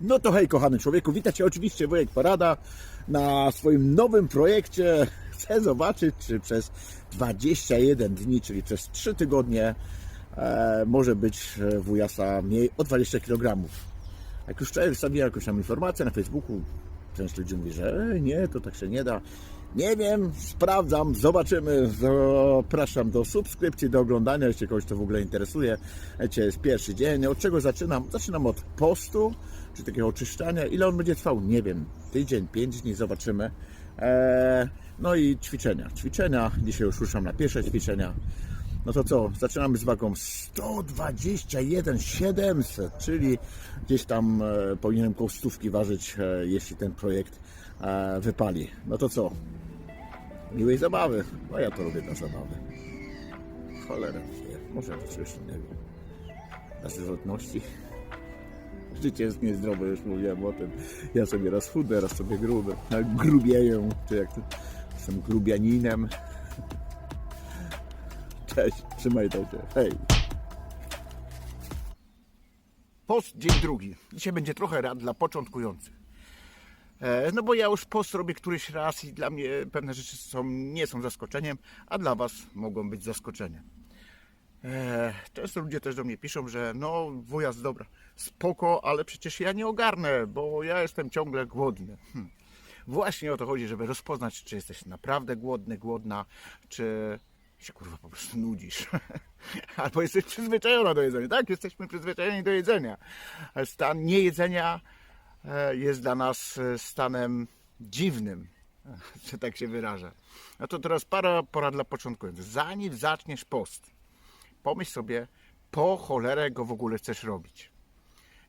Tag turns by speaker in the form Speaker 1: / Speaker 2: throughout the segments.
Speaker 1: No to hej, kochany człowieku, witam Cię oczywiście Wojek Parada na swoim nowym projekcie. Chcę zobaczyć, czy przez 21 dni, czyli przez 3 tygodnie e, może być e, wujasa mniej o 20 kg. Jak już wczoraj wstawiłem jakąś tam informację na Facebooku, część ludzi mówi, że "Ej, nie, to tak się nie da. Nie wiem, sprawdzam, zobaczymy. Zapraszam do subskrypcji, do oglądania, jeśli kogoś to w ogóle interesuje. Dzisiaj jest pierwszy dzień. Od czego zaczynam? Zaczynam od postu, czy takiego oczyszczania. Ile on będzie trwał? Nie wiem. Tydzień, pięć dni, zobaczymy. Eee, no i ćwiczenia. Ćwiczenia. Dzisiaj już ruszam na pierwsze ćwiczenia. No to co? Zaczynamy z wagą 121 700, czyli gdzieś tam e, powinienem koło stówki ważyć, e, jeśli ten projekt e, wypali. No to co? Miłej zabawy. No ja to robię dla zabawy. Cholera, może jeszcze nie wiem. Na zwrotności. Życie jest niezdrowe, już mówiłem o tym. Ja sobie raz chudę, raz sobie gruby. Grubieję, czy jak to? Jestem grubianinem. Cześć, trzymaj to się. Hej. Post dzień drugi. Dzisiaj będzie trochę rad dla początkujących. E, No bo ja już post robię któryś raz i dla mnie pewne rzeczy są, nie są zaskoczeniem, a dla Was mogą być zaskoczeniem. Często ludzie też do mnie piszą, że no wujas dobra, spoko, ale przecież ja nie ogarnę, bo ja jestem ciągle głodny. Hm. Właśnie o to chodzi, żeby rozpoznać, czy jesteś naprawdę głodny, głodna, czy się kurwa po prostu nudzisz. Albo jesteś przyzwyczajona do jedzenia. Tak, jesteśmy przyzwyczajeni do jedzenia. Stan niejedzenia e, jest dla nas e, stanem dziwnym, że tak się wyrażę. No to teraz para porad dla początkujących. Zanim zaczniesz post, pomyśl sobie, po cholerę go w ogóle chcesz robić.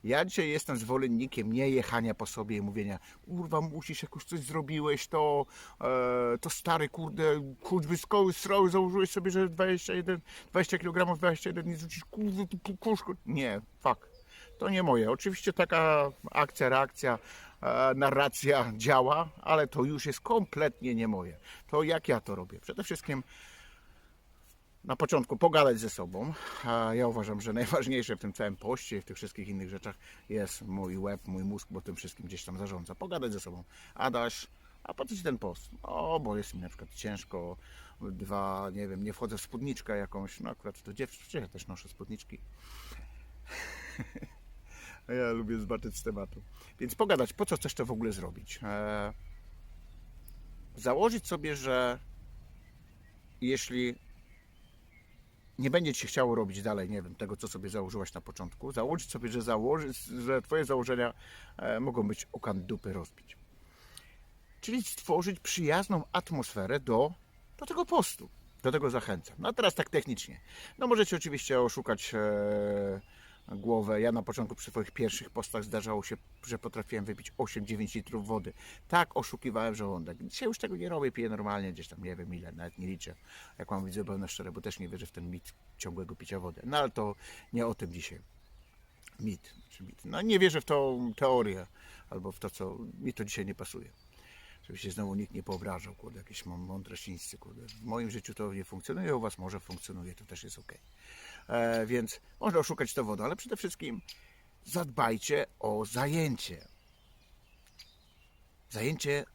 Speaker 1: Ja dzisiaj jestem zwolennikiem nie jechania po sobie i mówienia, kurwa, musisz, jak już coś zrobiłeś, to, e, to stary, kurde, choćby szkoły stroły założyłeś sobie, że 21, 20 kg, 21 nie rzucisz, kurde, ty kukuszku. Nie, fuck. To nie moje. Oczywiście taka akcja, reakcja, e, narracja działa, ale to już jest kompletnie nie moje. To jak ja to robię? Przede wszystkim na początku pogadać ze sobą. Ja uważam, że najważniejsze w tym całym poście i w tych wszystkich innych rzeczach jest mój łeb, mój mózg, bo tym wszystkim gdzieś tam zarządza. Pogadać ze sobą. Adaś, a po co ci ten post? O, bo jest mi na przykład ciężko. Dwa, nie wiem, nie wchodzę w spódniczkę jakąś. No akurat to dziewczyny, ja też noszę spódniczki. Ja lubię zobaczyć z tematu. Więc pogadać, po co chcesz to w ogóle zrobić? Eee, założyć sobie, że jeśli nie będzie ci chciało robić dalej, nie wiem, tego, co sobie założyłaś na początku, założyć sobie, że, założy, że twoje założenia e, mogą być o kan dupy rozbić. Czyli stworzyć przyjazną atmosferę do, do tego postu. Do tego zachęcam. No a teraz tak technicznie. No możecie oczywiście oszukać e, głowę. Ja na początku przy swoich pierwszych postach zdarzało się, że potrafiłem wypić 8-9 litrów wody. Tak oszukiwałem żołądek. Dzisiaj już tego nie robię, piję normalnie, gdzieś tam nie wiem ile, nawet nie liczę. Jak mam widzę pełne szczere, bo też nie wierzę w ten mit ciągłego picia wody. No ale to nie o tym dzisiaj. Mit. Czy mit. No nie wierzę w tą teorię, albo w to, co mi to dzisiaj nie pasuje. Żeby się znowu nikt nie poobrażał, kurde, jakieś świńscy, kurde. W moim życiu to nie funkcjonuje, u Was może funkcjonuje, to też jest ok. E, więc można oszukać to wodą, ale przede wszystkim zadbajcie o zajęcie. Zajęcie,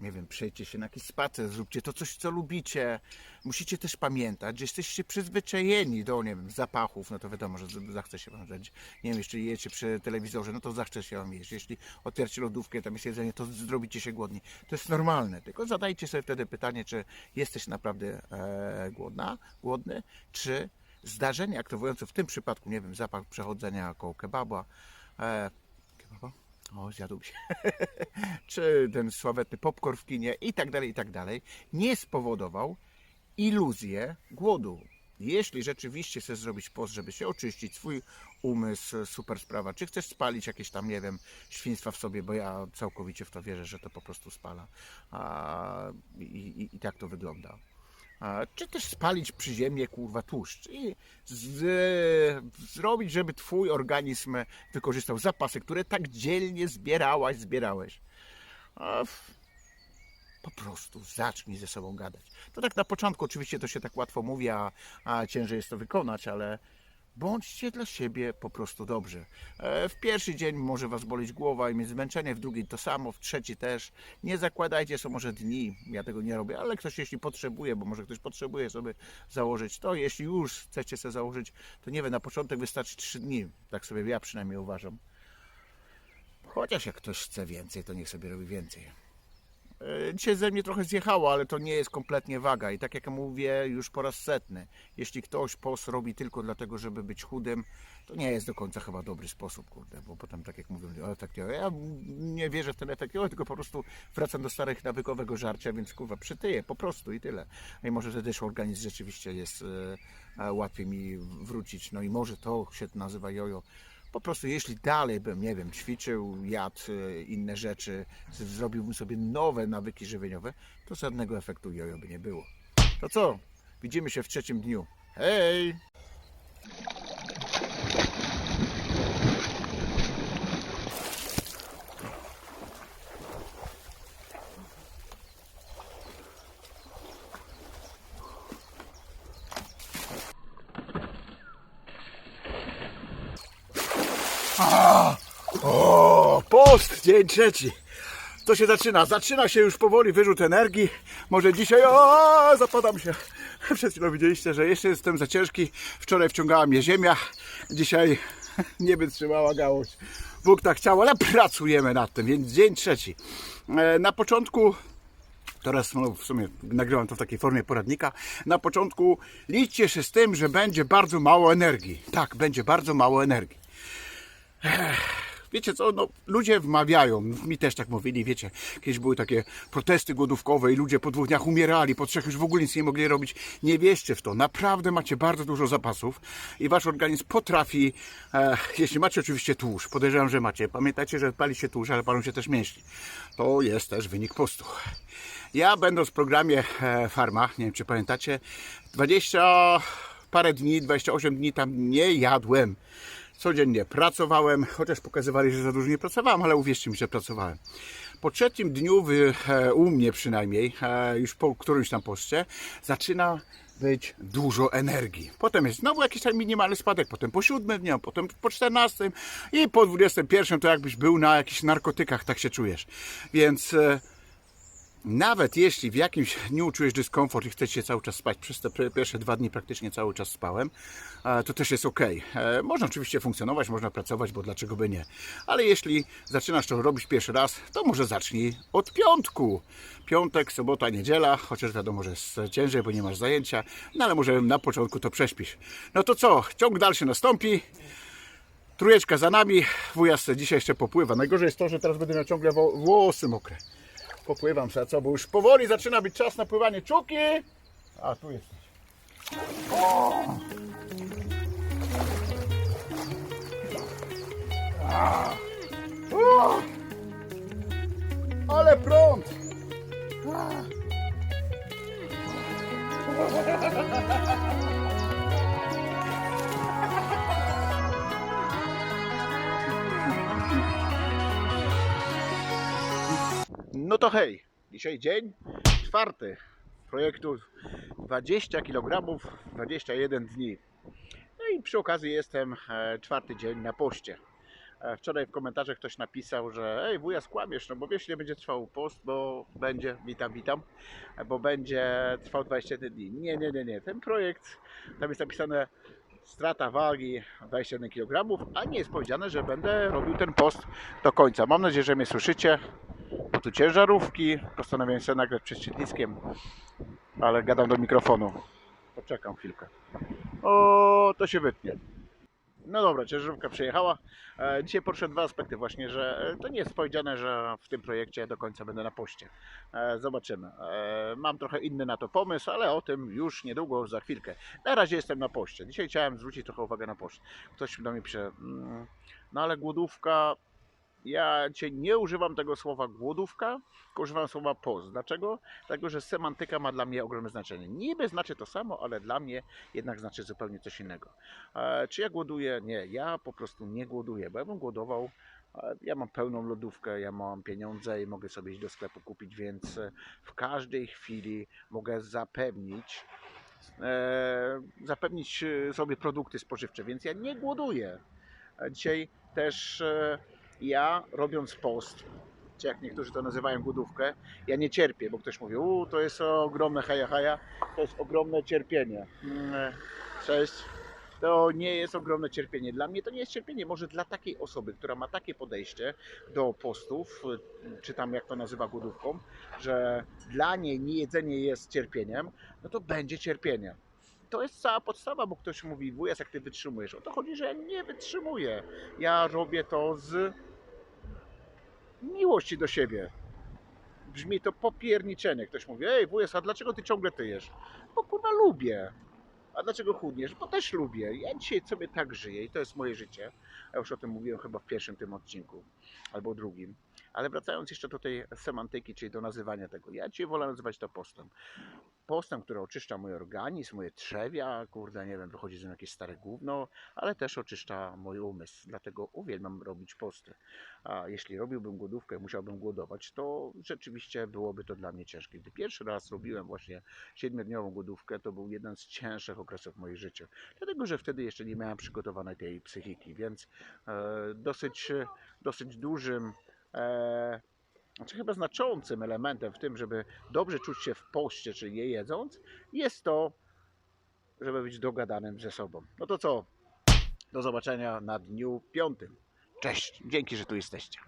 Speaker 1: nie wiem, przejdźcie się na jakiś spacer, zróbcie to coś, co lubicie. Musicie też pamiętać, że jesteście przyzwyczajeni do, nie wiem, zapachów, no to wiadomo, że zachce się wam żreć. Nie wiem, jeśli jecie przy telewizorze, no to zachce się wam jeść. Jeśli otwieracie lodówkę, tam jest jedzenie, to zrobicie się głodni. To jest normalne, tylko zadajcie sobie wtedy pytanie, czy jesteś naprawdę e, głodna, głodny, czy zdarzenie aktywujące w tym przypadku, nie wiem, zapach przechodzenia koło kebaba, e? O, zjadł się. czy ten sławetny popcorn w kinie i tak dalej, i tak dalej, nie spowodował iluzję głodu. Jeśli rzeczywiście chcesz zrobić post, żeby się oczyścić, swój umysł, super sprawa. Czy chcesz spalić jakieś tam, nie wiem, świństwa w sobie, bo ja całkowicie w to wierzę, że to po prostu spala. A, i, i, I tak to wygląda. Czy też spalić przy ziemię, kurwa, tłuszcz i z, zrobić, żeby twój organizm wykorzystał zapasy, które tak dzielnie zbierałaś, zbierałeś. A, po prostu zacznij ze sobą gadać. To tak na początku oczywiście to się tak łatwo mówi, a, a ciężej jest to wykonać, ale Bądźcie dla siebie po prostu dobrze. W pierwszy dzień może Was boleć głowa i mieć zmęczenie, w drugi to samo, w trzeci też. Nie zakładajcie, są może dni, ja tego nie robię, ale ktoś jeśli potrzebuje, bo może ktoś potrzebuje sobie założyć, to jeśli już chcecie sobie założyć, to nie wiem, na początek wystarczy 3 dni. Tak sobie ja przynajmniej uważam. Chociaż jak ktoś chce więcej, to niech sobie robi więcej. E, Dzisiaj ze mnie trochę zjechało, ale to nie jest kompletnie waga. I tak jak mówię już po raz setny, jeśli ktoś post robi tylko dlatego, żeby być chudym, to nie jest do końca chyba dobry sposób, kurde, bo potem tak jak mówią, efekt jojo, ja nie wierzę w ten efekt tylko po prostu wracam do starych nawykowego żarcia, więc kurwa przytyję, po prostu i tyle. No I może wtedy też organizm rzeczywiście jest e, łatwiej mi wrócić, no i może to się nazywa jojo. Po prostu jeśli dalej bym, nie wiem, ćwiczył, jadł e, inne rzeczy, zrobiłbym sobie nowe nawyki żywieniowe, to żadnego efektu jojo by nie było. To co? Widzimy się w trzecim dniu. Hej! O, post, dzień trzeci. To się zaczyna. Zaczyna się już powoli wyrzut energii. Może dzisiaj, o, zapadam się. Przed chwilą widzieliście, że jeszcze jestem za ciężki. Wczoraj wciągała mnie ziemia. Dzisiaj nie wytrzymała gałąź. Bóg tak chciał, ale pracujemy nad tym, więc dzień trzeci. E, Na początku Teraz no, w sumie nagrywam to w takiej formie poradnika. Na początku liczcie się z tym, że będzie bardzo mało energii. Tak, będzie bardzo mało energii. Wiecie co, no, ludzie wmawiają, mi też tak mówili, wiecie, kiedyś były takie protesty głodówkowe i ludzie po dwóch dniach umierali, po trzech już w ogóle nic nie mogli robić. Nie wierzcie w to, naprawdę macie bardzo dużo zapasów i wasz organizm potrafi, e, jeśli macie oczywiście tłuszcz, podejrzewam, że macie, pamiętajcie, że pali się tłuszcz, ale palą się też mięśnie. To jest też wynik postu. Ja będąc w programie e, Farma, nie wiem czy pamiętacie, 20 parę dni, 28 dni tam nie jadłem. Codziennie pracowałem, chociaż pokazywali, że za dużo nie pracowałem, ale uwierzcie mi, że pracowałem. Po trzecim dniu, wy, e, u mnie przynajmniej, e, już po którymś tam poście, zaczyna być dużo energii. Potem jest znowu jakiś tam minimalny spadek, potem po siódmym dniu, potem po 14 i po 21 to jakbyś był na jakichś narkotykach, tak się czujesz. Więc e, nawet jeśli w jakimś dniu czujesz dyskomfort i chcesz się cały czas spać, przez te pierwsze dwa dni praktycznie cały czas spałem, e, to też jest ok. Można oczywiście funkcjonować, można pracować, bo dlaczego by nie. Ale jeśli zaczynasz to robić pierwszy raz, to może zacznij od piątku. Piątek, sobota, niedziela, chociaż wiadomo, że jest ciężej, bo nie masz zajęcia, no ale może na początku to prześpisz. No to co, ciąg dalszy nastąpi. Trójeczka za nami, wujas dzisiaj jeszcze popływa. Najgorzej jest to, że teraz będę miał ciągle włosy mokre popływam se, co, bo już powoli zaczyna być czas na pływanie czuki. A, tu jesteś. No to hej, dzisiaj dzień czwarty projektu 20 kg 21 dni. No i przy okazji jestem e, czwarty dzień na poście. E, Wczoraj w komentarzach ktoś napisał, że ej wuja skłamiesz, no bo wiesz ile będzie trwał post, bo będzie, witam, witam, bo będzie trwał 21 dni. Nie, nie, nie, nie. Ten projekt, tam jest napisane strata wagi 21 kg, a nie jest powiedziane, że będę robił ten post do końca. Mam nadzieję, że mnie słyszycie bo tu ciężarówki. Postanowiłem sobie nagrać przed siedliskiem, ale gadam do mikrofonu. Poczekam chwilkę. O, to się wytnie. No dobra, ciężarówka przejechała. E, Dzisiaj poruszę dwa aspekty właśnie, że e, to nie jest powiedziane, że w tym projekcie do końca będę na poście. E, Zobaczymy. Mam trochę inny na to pomysł, ale o tym już niedługo, za chwilkę. Na razie jestem na poście. Dzisiaj chciałem zwrócić trochę uwagę na post. Ktoś do mnie pisze, mm, no ale głodówka ja cię nie używam tego słowa głodówka, tylko używam słowa post. Dlaczego? Dlatego, że semantyka ma dla mnie ogromne znaczenie. Niby znaczy to samo, ale dla mnie jednak znaczy zupełnie coś innego. Czy ja głoduję? Nie, ja po prostu nie głoduję, bo ja bym głodował. Ja mam pełną lodówkę, ja mam pieniądze i mogę sobie iść do sklepu kupić, więc e, w każdej chwili mogę zapewnić e, zapewnić e, sobie produkty spożywcze, więc ja nie głoduję. Dzisiaj też e, ja robiąc post, czy jak niektórzy to nazywają głodówkę, ja nie cierpię, bo ktoś mówi, u to jest ogromne haja haja, to jest ogromne cierpienie. Mm, e, Cześć. To nie jest ogromne cierpienie. Dla mnie to nie jest cierpienie. Może dla takiej osoby, która ma takie podejście do postów, y, czy tam jak to nazywa głodówką, że dla niej niejedzenie jest cierpieniem, no to będzie cierpienie. To jest cała podstawa, bo ktoś mówi, wujas, jak ty wytrzymujesz. O to chodzi, że ja nie wytrzymuję. Ja robię to z miłości do siebie. Brzmi to popierniczenie. Ktoś mówi, ej wujas, a dlaczego ty ciągle tyjesz? Bo kurwa lubię. A dlaczego chudniesz? Bo też lubię. Ja dzisiaj sobie tak żyję i to jest moje życie. Ja już o tym mówiłem chyba w pierwszym tym odcinku albo drugim. Ale wracając jeszcze do tej semantyki, czyli do nazywania tego. Ja dzisiaj wolę nazywać to postem. Postem, który oczyszcza mój organizm, moje trzewia, kurde, nie wiem, wychodzi z nim jakieś stare gówno, ale też oczyszcza mój umysł. Dlatego uwielbiam robić posty. A jeśli robiłbym głodówkę, musiałbym głodować, to rzeczywiście byłoby to dla mnie ciężkie. Gdy pierwszy raz robiłem właśnie siedmiodniową głodówkę, to był jeden z cięższych okresów mojej życiu. Dlatego, że wtedy jeszcze nie miałem przygotowanej tej psychiki, więc e, dosyć, dosyć dużym, e, znaczy chyba znaczącym elementem w tym, żeby dobrze czuć się w poście, czyli nie jedząc, jest to, żeby być dogadanym ze sobą. No to co? Do zobaczenia na dniu piątym. Cześć, dzięki, że tu jesteście.